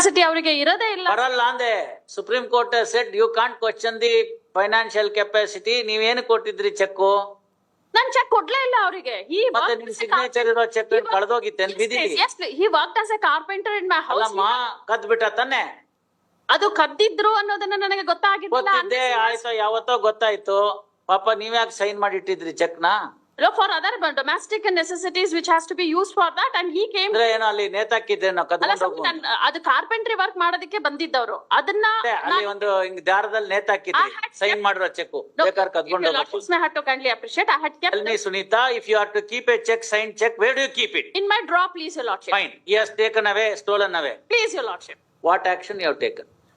Capacity ಅವರಿಗೆ ಇರೋದೇ ಇಲ್ಲ. ಬರಲ್ಲ ಅಂದೆ. Supreme court said you can't question the financial capacity ಏನು ಕೊಟ್ಟಿದ್ರಿ ಚೆಕ್ ನಾನ್ ಚೆಕ್ ಕೊಡ್ಲೇ ಇಲ್ಲ ಅವರಿಗೆ. ಈ ಮತ್ತೆ ನಿಮ್ ಸಿಗ್ನೇಚರ್ ಇರೋ cheque ಕಳೆದೋಗಿತ್ತೆ yes he he as as carpenter in my house. ಅಲ್ಲಮ್ಮ ಕದ್ ಬಿಟ್ಟ ತಾನೆ? ಅದು ಕದ್ದಿದ್ರು ಅನ್ನೋದನ್ನ ನನಗೆ ಗೊತ್ತಾಗಿರ್ಲಿಲ್ಲ ಗೊತ್ತಿದ್ದೆ ಆಯ್ತು ಯಾವತ್ತೋ ಗೊತ್ತಾಯ್ತು. ಪಾಪ ನೀವ್ಯಾಕೆ ಸೈನ್ ಮಾಡಿ ಇಟ್ಟಿದ್ರಿ ಚೆಕ್ ಅಲ್ಲೋ for other domestic necessities which has to be use for that and he came ಅಲ್ಲಿ ನೇತಾಕಿದ್ರೆ ಅದು ಕಾರ್ಪೆಂಟ್ರಿ ವರ್ಕ್ ಮಾಡೋದಕ್ಕೆ ಬಂದಿದ್ದವರು. ಅದನ್ನ ಅಲ್ಲಿ ಒಂದು ಹಿಂಗ್ ದಾರದಲ್ಲಿ ನೇತಾಕಿದ್ರೆ ಸೈನ್ ಮಾಡಿರೋ ಚೆಕ್ ಬೇಕಾರ್ ಕದ್ಕೊಂಡು appreciate if you keep a sign cheque where keep in my drop please your lordship fine he away stolen away please your lordship what action you have taken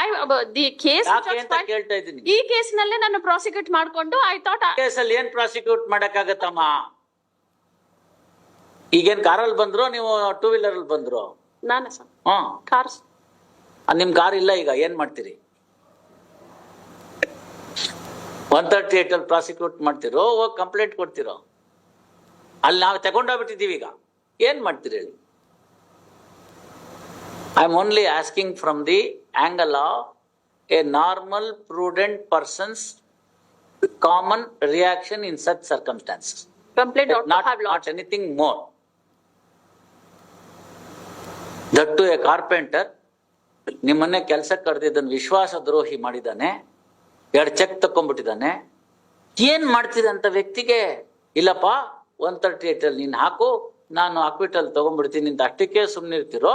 I, the case ಯಾಕೆ ಅಂತ ಕೇಳ್ತಾ ಇದ್ದೀನಿ. ಈ ಕೇಸ್ನಲ್ಲೇ ನಾನು prosecute ಮಾಡ್ಕೊಂಡು I thought ಕೇಸಲ್ಲಿ ಏನ್ prosecute ಮಾಡಕ್ಕಾಗತ್ತಮ್ಮ? ಈಗೇನ್ ಕಾರಲ್ಲಿ ಬಂದ್ರು ನೀವು ಟೂ ವೀಲರ್ ಅಲ್ಲಿ ಬಂದ್ರು? ನಾನು ಸರ್. ಹ್ಮ್ ಅದ್ ನಿಮ್ ಕಾರ್ ಇಲ್ಲ ಈಗ ಏನ್ ಮಾಡ್ತೀರಿ? ಒನ್ ತರ್ಟಿ ಏಟ್ ಅಲ್ಲಿ ಪ್ರಾಸಿಕ್ಯೂಟ್ ಮಾಡ್ತಿರೋ ಹೋಗಿ ಕಂಪ್ಲೇಂಟ್ ಕೊಡ್ತಿರೋ? ಅಲ್ಲಿ ನಾವು ತಗೊಂಡೋಗ್ಬಿಟ್ಟಿದ್ದೀವಿ ಈಗ. ಏನ್ ಮಾಡ್ತೀರಿ? ಹೇಳಿ I am only asking from the angle of a normal prudent persons common reaction in such circumstances complaint not, not anything more. That to a carpenter ನಿಮ್ಮನ್ನೇ ಕೆಲಸಕ್ಕೆ ಕರೆದಿದ್ದನ್ನು ವಿಶ್ವಾಸ ದ್ರೋಹಿ ಮಾಡಿದ್ದಾನೆ ಎರಡು ಚೆಕ್ ತಕೊಂಡ್ಬಿಟ್ಟಿದ್ದಾನೆ ಏನ್ ಮಾಡ್ತಿದೆ ಅಂತ ವ್ಯಕ್ತಿಗೆ ಇಲ್ಲಪ್ಪ ಒನ್ ತರ್ಟಿ ಏಟ್ ನೀನು ಹಾಕು ನಾನು ಅಕ್ವಿಟಲ್ ತಗೊಂಡ್ಬಿಡ್ತೀನಿ ಅಂತ ಅಷ್ಟಕ್ಕೆ ಸುಮ್ನಿರ್ತಿರೋ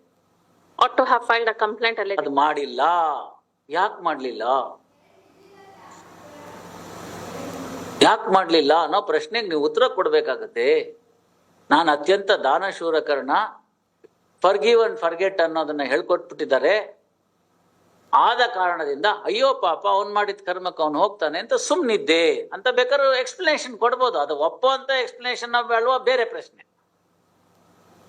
ought to have filed a complaint ಅಲ್ಲಿ ಮಾಡಿಲ್ಲ. ಯಾಕೆ ಮಾಡಲಿಲ್ಲ? ಯಾಕೆ ಮಾಡಲಿಲ್ಲ ಅನ್ನೋ ಪ್ರಶ್ನೆಗೆ ನೀವು ಉತ್ತರ ಕೊಡಬೇಕಾಗತ್ತೆ. ನಾನು ಅತ್ಯಂತ ದಾನಶೂರಕರಣ ಫರ್ಗಿವ್ ಅಂಡ್ ಫರ್ಗೆಟ್ ಅನ್ನೋದನ್ನ ಹೇಳ್ಕೊಟ್ಬಿಟ್ಟಿದ್ದಾರೆ. ಆದ ಕಾರಣದಿಂದ, ಅಯ್ಯೋ ಪಾಪ, ಅವ್ನ್ ಮಾಡಿದ ಕರ್ಮಕ್ಕೆ ಅವ್ನು ಹೋಗ್ತಾನೆ ಅಂತ ಸುಮ್ನಿದ್ದೆ. ಅಂತ ಬೇಕಾದ್ರೆ ಎಕ್ಸ್ಪ್ಲನೇಷನ್ ಕೊಡ್ಬೋದು. ಅದು ಒಪ್ಪೋ ಅಂತ ಎಕ್ಸ್ಪ್ಲನೇಷನ್ ಅಲ್ವಾ? ಬೇರೆ ಪ್ರಶ್ನೆ.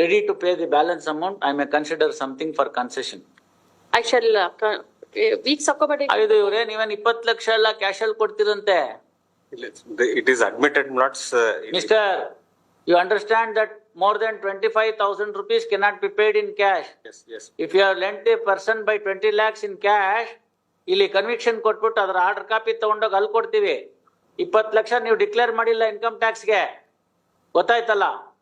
ready to pay the balance amount I may consider something for concession I shall weeks ಹಾಕೋಬೇಡಿ ಇದು ಇವ್ರೆ ನೀವೇನ್ ಇಪ್ಪತ್ತು ಲಕ್ಷ ಎಲ್ಲ ಕ್ಯಾಶ್ ಅಲ್ಲಿ ಕೊಡ್ತಿರಂತೆ It is admitted not, uh, you understand that more that twenty five twenty-five thousand rupees cannot in cash in cash. yes, yes, If you have lent a person by twenty lakhs in cash, ಇಲ್ಲಿ conviction ಕೊಟ್ಬಿಟ್ಟು ಅದ್ರ order copy ತಗೊಂಡೋಗಿ ಅಲ್ಲಿ ಕೊಡ್ತೀವಿ. ಇಪ್ಪತ್ತು ಲಕ್ಷ ನೀವು declare ಮಾಡಿಲ್ಲ income ಟ್ಯಾಕ್ಸ್ಗೆ. ಗೊತ್ತಾಯ್ತಲ್ಲ?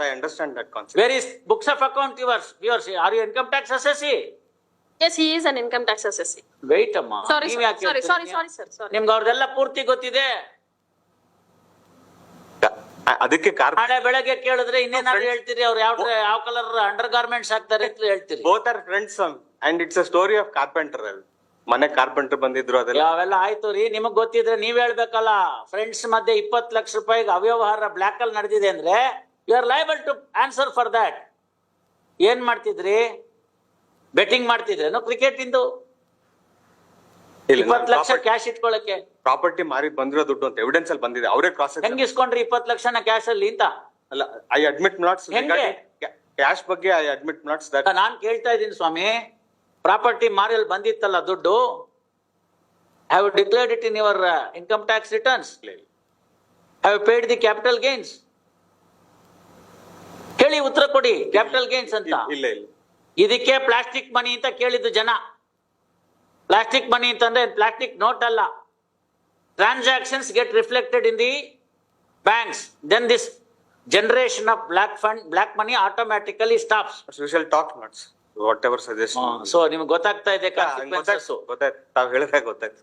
I understand that concept. Where is books of account yours yours are you income tax assessee Yes, he is an income tax assessee. Wait ಅಮ್ಮ Sorry, ನೀವ್ sir. ಯಾಕೆ sorry, sorry, ಹೇಳ್ತೀರಿ? sorry, sir, ನಿಮ್ಗೆ ಅವ್ರದೆಲ್ಲ ಪೂರ್ತಿ ಗೊತ್ತಿದೆ. ಅ- ಅದಕ್ಕೆ ಕಾರ್ಪ್ ನಾಳೆ ಬೆಳಗ್ಗೆ ಕೇಳಿದ್ರೆ ಇನ್ನೇನಾದ್ರು ಹೇಳ್ತೀರಿ ಅವ್ರು ಯಾವ ಯಾವ ಕಲರ್ ಅಂಡರ್ ಗಾರ್ಮೆಂಟ್ಸ್ ಹಾಕ್ತಾರೆ ಅಂತ ಹೇಳ್ತೀರಿ. Both are friends and it's a story of carpenter ಅಲ್ಲಿ ಮನೆ ಕಾರ್ಪೆಂಟರ್ ಬಂದಿದ್ರು ಅದೆಲ್ಲ. ಅವೆಲ್ಲ ಆಯ್ತು ರೀ? ನಿಮಗ್ ಗೊತ್ತಿದ್ರೆ ನೀವ್ ಹೇಳ್ಬೇಕಲ್ಲ. ಫ್ರೆಂಡ್ಸ್ ಮಧ್ಯೆ ಇಪ್ಪತ್ ಲಕ್ಷ ರೂಪಾಯಿಗೆ ಅವ್ಯವಹಾರ ಬ್ಲಾಕ್ ಅಲ್ಲಿ ನಡೆದಿದೆ ಅಂದ್ರೆ you are liable to answer for that ಏನ್ ಮಾಡ್ತಿದ್ರಿ? ಬೆಟ್ಟಿಂಗ್ ಮಾಡ್ತಿದ್ರೇನು ಕ್ರಿಕೆಟ್ ಇಂದು? ಇಪ್ಪತ್ತು ಲಕ್ಷ ಕ್ಯಾಶ್ ಇಟ್ಕೊಳಕ್ಕೆ. ಪ್ರಾಪರ್ಟಿ ಮಾರಿ ಬಂದಿರೋ ದುಡ್ಡು ಅಂತ ಎವಿಡೆನ್ಸ್ ಅಲ್ಲಿ ಬಂದಿದೆ. ಅವರೇ ಕ್ರಾಸ್ ಹೆಂಗ್ ಇಸ್ಕೊಂಡ್ರಿ ಇಪ್ಪತ್ತು ಲಕ್ಷನ ಕ್ಯಾಶ್ ಅಲ್ಲಿ ಅಂತ? ಅಲ್ಲ ಐ ಅಡ್ಮಿಟ್ ನಾಟ್ಸ್ ಹೆಂಗೆ? ಕ್ಯಾಶ್ ಬಗ್ಗೆ ಐ ಅಡ್ಮಿಟ್ ನಾಟ್ಸ್ ದಟ್ ನಾನ್ ಕೇಳ್ತಾ ಇದ್ದೀನಿ ಸ್ವಾಮಿ. ಪ್ರಾಪರ್ಟಿ ಮಾರಿಯಲ್ಲಿ ಬಂದಿತ್ತಲ್ಲ ದುಡ್ಡು? Have declared it in your income tax returns have paid the capital gains ಹೇಳಿ ಉತ್ತರ ಕೊಡಿ ಕ್ಯಾಪಿಟಲ್ ಗೇನ್ಸ್ ಅಂತ. ಇಲ್ಲ ಇಲ್ಲ ಇದಕ್ಕೆ ಪ್ಲಾಸ್ಟಿಕ್ ಮನಿ ಅಂತ ಕೇಳಿದ್ದು ಜನ. ಪ್ಲಾಸ್ಟಿಕ್ ಮನಿ ಅಂತಂದ್ರೆ ಪ್ಲಾಸ್ಟಿಕ್ ನೋಟ್ ಅಲ್ಲ. Transactions get reflected in the banks then this generation of black fund black money automatically stops we shall talk notes whatever suggestion so ನಿಮ್ಗೆ ಗೊತ್ತಾಗ್ತಾ ಇದೆ. ಗೊತ್ತಾಯ್ತು. ತಾವ್ ಹೇಳಿದಾಗ ಗೊತ್ತಾಯ್ತು.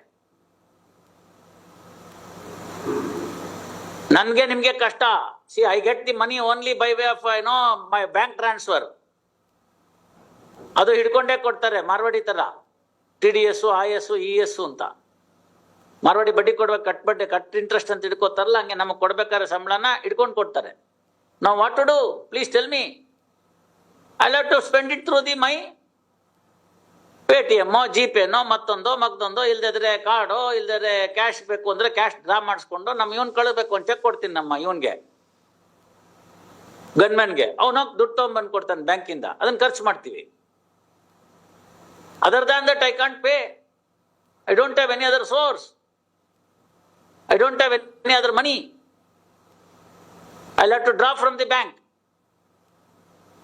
ನನ್ಗೆ ನಿಮ್ಗೆ ಕಷ್ಟ. See I get the money only by way of ಏನೋ ಮೈ ಬ್ಯಾಂಕ್ ಟ್ರಾನ್ಸ್ಫರ್ ಅದು ಹಿಡ್ಕೊಂಡೇ ಕೊಡ್ತಾರೆ, ಮಾರ್ವಾಡಿ ತರ. T D S I S E S ಅಂತ. ಮಾರ್ವಾಡಿ ಬಡ್ಡಿ ಕೊಡ್ಬೇಕು, ಕಟ್ ಬಡ್ಡಿ, ಕಟ್ ಇಂಟ್ರೆಸ್ಟ್ ಅಂತ ಹಿಡ್ಕೋತಾರಲ್ಲ, ಹಂಗೆ ನಮಗೆ ಕೊಡ್ಬೇಕಾದ್ರೆ ಸಂಬಳನ ಹಿಡ್ಕೊಂಡು ಕೊಡ್ತಾರೆ. ನಾವು what to do please tell me I love to spend it through the my pay T ಎಮ್ಮೋ G ಪೇನೋ ಮತ್ತೊಂದೋ, ಮಗ್ದೊಂದೋ, ಇಲ್ದಿದ್ರೆ ಕಾರ್ಡೋ, ಇಲ್ದಿದ್ರೆ ಕ್ಯಾಶ್ ಬೇಕು ಅಂದ್ರೆ ಕ್ಯಾಶ್ ಡ್ರಾ ಮಾಡಿಸ್ಕೊಂಡು ನಮ್ಮ ಇವನ್ ಕಳಬೇಕು ಅಂತ ಚೆಕ್ ಕೊಡ್ತೀನಿ ನಮ್ಮ ಇವನ್ಗೆ. ಗನ್ಮನ್ಗೆ ಅವನೋಗಿ ದುಡ್ಡು ತೊಗೊಂಬಂದು ಕೊಡ್ತಾನೆ ಬ್ಯಾಂಕಿಂದ. ಅದನ್ನ ಖರ್ಚು ಮಾಡ್ತೀವಿ. Other than that I can't pay I don't have any other source I don't have any other money I love to draw from the bank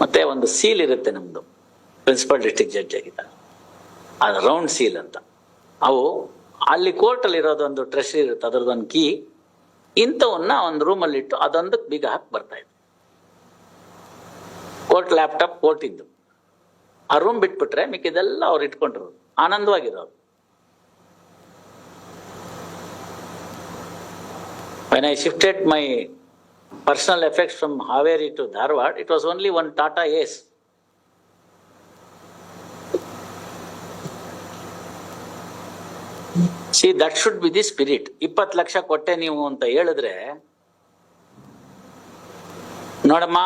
ಮತ್ತೆ ಒಂದು ಸೀಲ್ ಇರುತ್ತೆ ನಮ್ದು. ಪ್ರಿನ್ಸಿಪಲ್ ಡಿಸ್ಟ್ರಿಕ್ಟ್ ಜಡ್ಜ್ ಆಗಿದ್ದ. ಅದು ರೌಂಡ್ ಸೀಲ್ ಅಂತ. ಅವು ಅಲ್ಲಿ ಕೋರ್ಟಲ್ಲಿ ಇರೋದೊಂದು ಟ್ರೆಷರಿ ಇರುತ್ತೆ. ಅದರದೊಂದು ಕೀ ಇಂಥವನ್ನ ಒಂದು ರೂಮಲ್ಲಿ ಇಟ್ಟು ಅದೊಂದಕ್ಕೆ ಬೀಗ ಹಾಕಿ ಬರ್ತಾ ಇತ್ತು ಕೋರ್ಟ್ ಲ್ಯಾಪ್ಟಾಪ್ ಕೋರ್ಟ್ ಇದ್ದು. ಆ ರೂಮ್ ಬಿಟ್ಬಿಟ್ರೆ ಮಿಕ್ಕಿದೆಲ್ಲ ಅವ್ರು ಇಟ್ಕೊಂಡ್ರು ಆನಂದವಾಗಿರೋರು when I shifted my personal effects from Haveri to Dharwad, it was only one Tata Ace. See that should be the spirit ಇಪ್ಪತ್ತು ಲಕ್ಷ ಕೊಟ್ಟೆ ನೀವು ಅಂತ ಹೇಳಿದ್ರೆ ನೋಡಮ್ಮ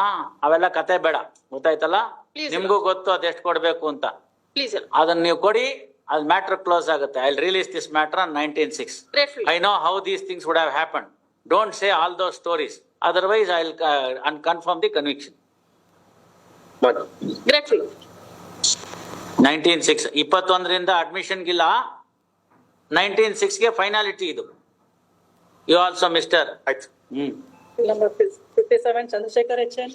ಅವೆಲ್ಲ ಕತೆ ಬೇಡ ಗೊತ್ತಾಯ್ತಲ್ಲ Please, ನಿಮ್ಗೂ ಗೊತ್ತು ಅದೆಷ್ಟು ಕೊಡ್ಬೇಕು ಅಂತ Please, ಅದನ್ನ ನೀವು ಕೊಡಿ ಅದು matter ಕ್ಲೋಸ್ ಆಗುತ್ತೆ I release this matter on nineteen six. I know how these things would have happened. Don't say all those stories. Otherwise, I'll uh, un- confirm the conviction. Gratefully. Nineteen six ಇಪ್ಪತ್ತೊಂದರಿಂದ ಅಡ್ಮಿಷನ್ಗಿಲ್ಲ nineteen ಸಿಕ್ಸ್ಗೆ finality ಇದು you also mister ಆಯ್ತು hmm Number fifty-seven, Chandrasekhar HN.